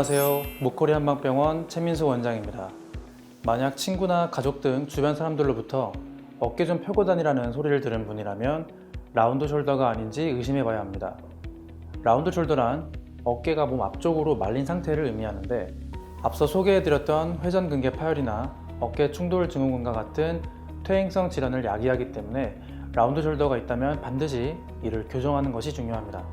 안녕하세요. 목코리 한방병원 최민수 원장입니다. 만약 친구나 가족 등 주변 사람들로부터 어깨 좀 펴고 다니라는 소리를 들은 분이라면 라운드 숄더가 아닌지 의심해 봐야 합니다. 라운드 숄더란 어깨가 몸 앞쪽으로 말린 상태를 의미하는데 앞서 소개해드렸던 회전근개 파열이나 어깨 충돌 증후군과 같은 퇴행성 질환을 야기하기 때문에 라운드 숄더가 있다면 반드시 이를 교정하는 것이 중요합니다.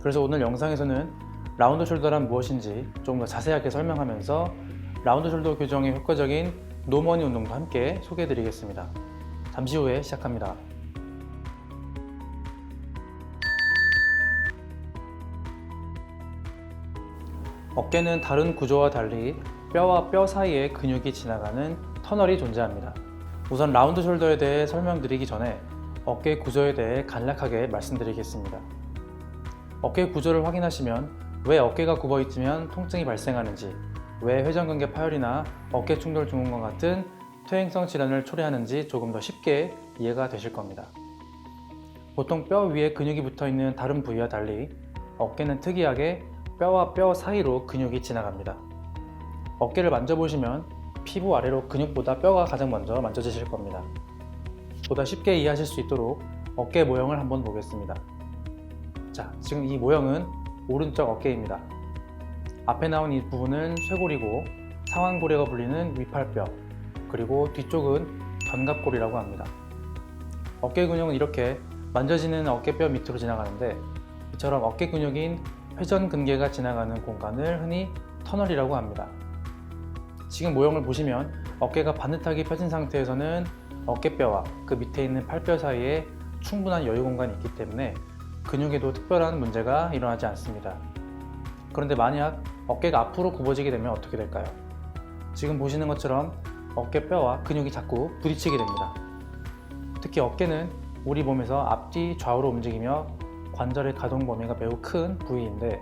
그래서 오늘 영상에서는 라운드 숄더란 무엇인지 조금 더 자세하게 설명하면서 라운드 숄더 교정에 효과적인 노머니 운동도 함께 소개해 드리겠습니다. 잠시 후에 시작합니다. 어깨는 다른 구조와 달리 뼈와 뼈 사이에 근육이 지나가는 터널이 존재합니다. 우선 라운드 숄더에 대해 설명드리기 전에 어깨 구조에 대해 간략하게 말씀드리겠습니다. 어깨 구조를 확인하시면 왜 어깨가 굽어 있으면 통증이 발생하는지, 왜 회전근개 파열이나 어깨 충돌 증후군과 같은 퇴행성 질환을 초래하는지 조금 더 쉽게 이해가 되실 겁니다. 보통 뼈 위에 근육이 붙어 있는 다른 부위와 달리 어깨는 특이하게 뼈와 뼈 사이로 근육이 지나갑니다. 어깨를 만져보시면 피부 아래로 근육보다 뼈가 가장 먼저 만져지실 겁니다. 보다 쉽게 이해하실 수 있도록 어깨 모형을 한번 보겠습니다. 자, 지금 이 모형은 오른쪽 어깨입니다. 앞에 나온 이 부분은 쇄골이고 상완골이가 불리는 위팔뼈, 그리고 뒤쪽은 견갑골이라고 합니다. 어깨 근육은 이렇게 만져지는 어깨뼈 밑으로 지나가는데 이처럼 어깨 근육인 회전근개가 지나가는 공간을 흔히 터널이라고 합니다. 지금 모형을 보시면 어깨가 반듯하게 펴진 상태에서는 어깨뼈와 그 밑에 있는 팔뼈 사이에 충분한 여유 공간이 있기 때문에 근육에도 특별한 문제가 일어나지 않습니다. 그런데 만약 어깨가 앞으로 굽어지게 되면 어떻게 될까요? 지금 보시는 것처럼 어깨뼈와 근육이 자꾸 부딪히게 됩니다. 특히 어깨는 우리 몸에서 앞뒤 좌우로 움직이며 관절의 가동 범위가 매우 큰 부위인데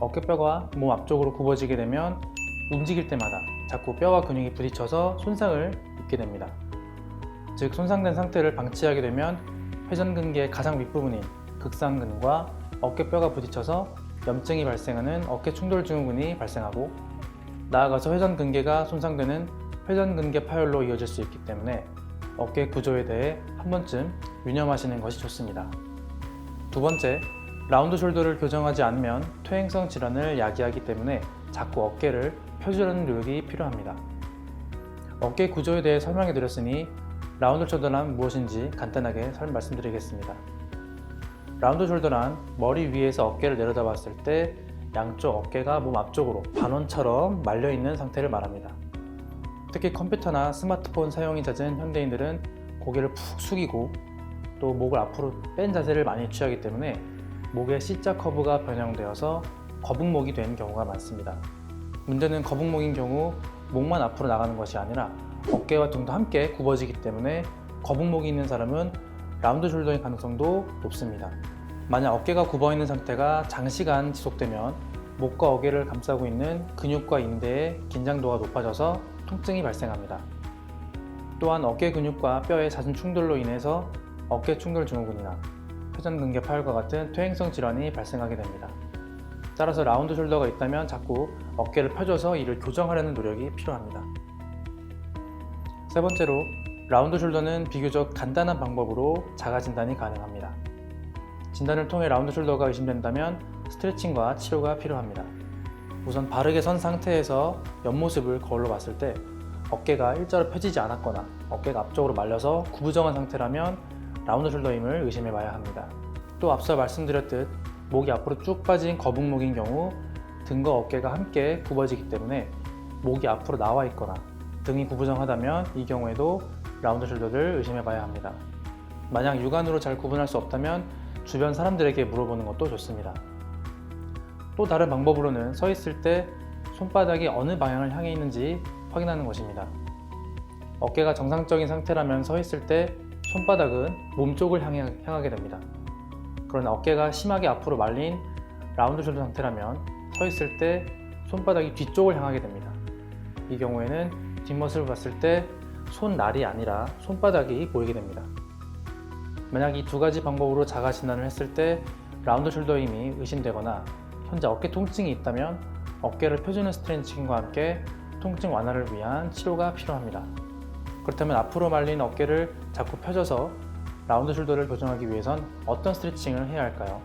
어깨뼈가 몸 앞쪽으로 굽어지게 되면 움직일 때마다 자꾸 뼈와 근육이 부딪혀서 손상을 입게 됩니다. 즉 손상된 상태를 방치하게 되면 회전근개의 가장 윗부분인 극상근과 어깨뼈가 부딪혀서 염증이 발생하는 어깨 충돌 증후군이 발생하고 나아가서 회전근개가 손상되는 회전근개 파열로 이어질 수 있기 때문에 어깨 구조에 대해 한 번쯤 유념하시는 것이 좋습니다. 두 번째, 라운드 숄더를 교정하지 않으면 퇴행성 질환을 야기하기 때문에 자꾸 어깨를 펴주려는 노력이 필요합니다. 어깨 구조에 대해 설명해 드렸으니 라운드 숄더란 무엇인지 간단하게 설 말씀드리겠습니다. 라운드 숄더란 머리 위에서 어깨를 내려다 봤을 때 양쪽 어깨가 몸 앞쪽으로 반원처럼 말려 있는 상태를 말합니다. 특히 컴퓨터나 스마트폰 사용이 잦은 현대인들은 고개를 푹 숙이고 또 목을 앞으로 뺀 자세를 많이 취하기 때문에 목의 C자 커브가 변형되어서 거북목이 된 경우가 많습니다. 문제는 거북목인 경우 목만 앞으로 나가는 것이 아니라 어깨와 등도 함께 굽어지기 때문에 거북목이 있는 사람은 라운드 숄더의 가능성도 높습니다. 만약 어깨가 굽어 있는 상태가 장시간 지속되면 목과 어깨를 감싸고 있는 근육과 인대의 긴장도가 높아져서 통증이 발생합니다. 또한 어깨 근육과 뼈의 잦은 충돌로 인해서 어깨 충돌 증후군이나 회전근개 파열과 같은 퇴행성 질환이 발생하게 됩니다. 따라서 라운드 숄더가 있다면 자꾸 어깨를 펴줘서 이를 교정하려는 노력이 필요합니다. 세 번째로 라운드 숄더는 비교적 간단한 방법으로 자가 진단이 가능합니다. 진단을 통해 라운드 숄더가 의심된다면 스트레칭과 치료가 필요합니다. 우선 바르게 선 상태에서 옆모습을 거울로 봤을 때 어깨가 일자로 펴지지 않았거나 어깨가 앞쪽으로 말려서 구부정한 상태라면 라운드 숄더임을 의심해 봐야 합니다. 또 앞서 말씀드렸듯 목이 앞으로 쭉 빠진 거북목인 경우 등과 어깨가 함께 굽어지기 때문에 목이 앞으로 나와 있거나 등이 구부정하다면 이 경우에도 라운드 숄더를 의심해 봐야 합니다. 만약 육안으로 잘 구분할 수 없다면 주변 사람들에게 물어보는 것도 좋습니다. 또 다른 방법으로는 서 있을 때 손바닥이 어느 방향을 향해 있는지 확인하는 것입니다. 어깨가 정상적인 상태라면 서 있을 때 손바닥은 몸 쪽을 향해, 향하게 됩니다. 그러나 어깨가 심하게 앞으로 말린 라운드 숄더 상태라면 서 있을 때 손바닥이 뒤쪽을 향하게 됩니다. 이 경우에는 뒷모습을 봤을 때 손날이 아니라 손바닥이 보이게 됩니다. 만약 이 두 가지 방법으로 자가 진단을 했을 때 라운드 숄더임이 의심되거나 현재 어깨 통증이 있다면 어깨를 펴주는 스트레칭과 함께 통증 완화를 위한 치료가 필요합니다. 그렇다면 앞으로 말린 어깨를 자꾸 펴져서 라운드 숄더를 교정하기 위해선 어떤 스트레칭을 해야 할까요?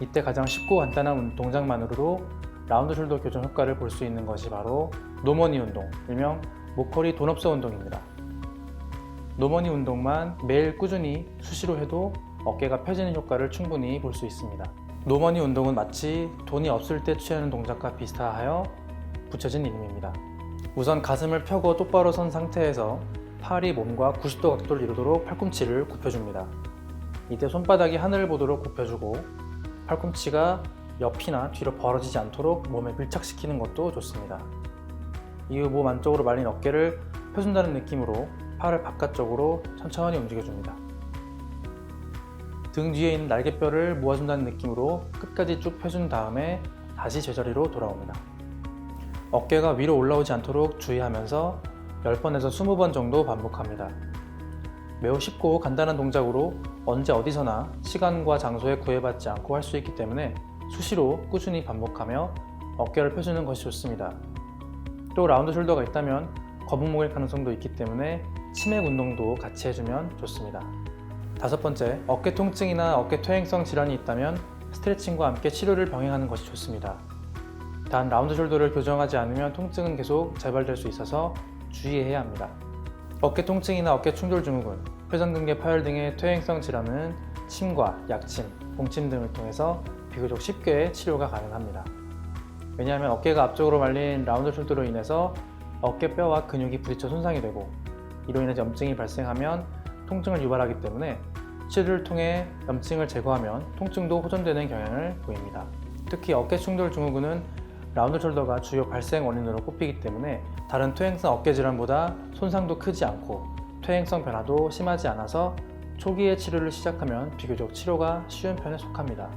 이때 가장 쉽고 간단한 운- 동작만으로도 라운드 숄더 교정 효과를 볼 수 있는 것이 바로 노머니 운동, 일명 목걸이 돈업서 운동입니다. 노머니 운동만 매일 꾸준히 수시로 해도 어깨가 펴지는 효과를 충분히 볼 수 있습니다. 노머니 운동은 마치 돈이 없을 때 취하는 동작과 비슷하여 붙여진 이름입니다. 우선 가슴을 펴고 똑바로 선 상태에서 팔이 몸과 90도 각도를 이루도록 팔꿈치를 굽혀줍니다. 이때 손바닥이 하늘을 보도록 굽혀주고 팔꿈치가 옆이나 뒤로 벌어지지 않도록 몸에 밀착시키는 것도 좋습니다. 이후 몸 안쪽으로 말린 어깨를 펴준다는 느낌으로 팔을 바깥쪽으로 천천히 움직여줍니다. 등 뒤에 있는 날개뼈를 모아준다는 느낌으로 끝까지 쭉 펴준 다음에 다시 제자리로 돌아옵니다. 어깨가 위로 올라오지 않도록 주의하면서 10번에서 20번 정도 반복합니다. 매우 쉽고 간단한 동작으로 언제 어디서나 시간과 장소에 구애받지 않고 할 수 있기 때문에 수시로 꾸준히 반복하며 어깨를 펴주는 것이 좋습니다. 또 라운드 숄더가 있다면 거북목일 가능성도 있기 때문에 치맥 운동도 같이 해주면 좋습니다. 다섯 번째, 어깨 통증이나 어깨 퇴행성 질환이 있다면 스트레칭과 함께 치료를 병행하는 것이 좋습니다. 단 라운드 숄더를 교정하지 않으면 통증은 계속 재발될 수 있어서 주의해야 합니다. 어깨 통증이나 어깨 충돌 증후군, 회전근개 파열 등의 퇴행성 질환은 침과 약침, 봉침 등을 통해서 비교적 쉽게 치료가 가능합니다. 왜냐하면 어깨가 앞쪽으로 말린 라운드 숄더로 인해서 어깨뼈와 근육이 부딪혀 손상이 되고 이로 인해 염증이 발생하면 통증을 유발하기 때문에 치료를 통해 염증을 제거하면 통증도 호전되는 경향을 보입니다. 특히 어깨 충돌 증후군은 라운드 숄더가 주요 발생 원인으로 꼽히기 때문에 다른 퇴행성 어깨 질환보다 손상도 크지 않고 퇴행성 변화도 심하지 않아서 초기에 치료를 시작하면 비교적 치료가 쉬운 편에 속합니다.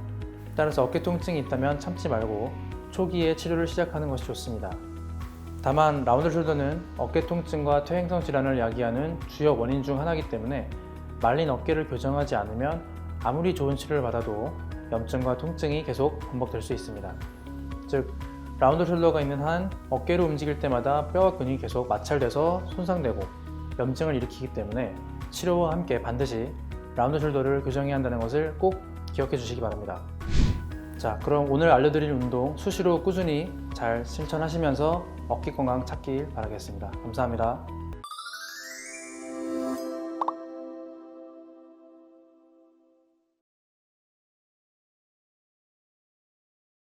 따라서 어깨 통증이 있다면 참지 말고 초기에 치료를 시작하는 것이 좋습니다. 다만 라운드 숄더는 어깨 통증과 퇴행성 질환을 야기하는 주요 원인 중 하나이기 때문에 말린 어깨를 교정하지 않으면 아무리 좋은 치료를 받아도 염증과 통증이 계속 반복될 수 있습니다. 즉 라운드 숄더가 있는 한 어깨를 움직일 때마다 뼈와 근육이 계속 마찰돼서 손상되고 염증을 일으키기 때문에 치료와 함께 반드시 라운드 숄더를 교정해야 한다는 것을 꼭 기억해 주시기 바랍니다. 자, 그럼 오늘 알려드릴 운동 수시로 꾸준히 잘 실천하시면서 어깨 건강 찾길 바라겠습니다. 감사합니다.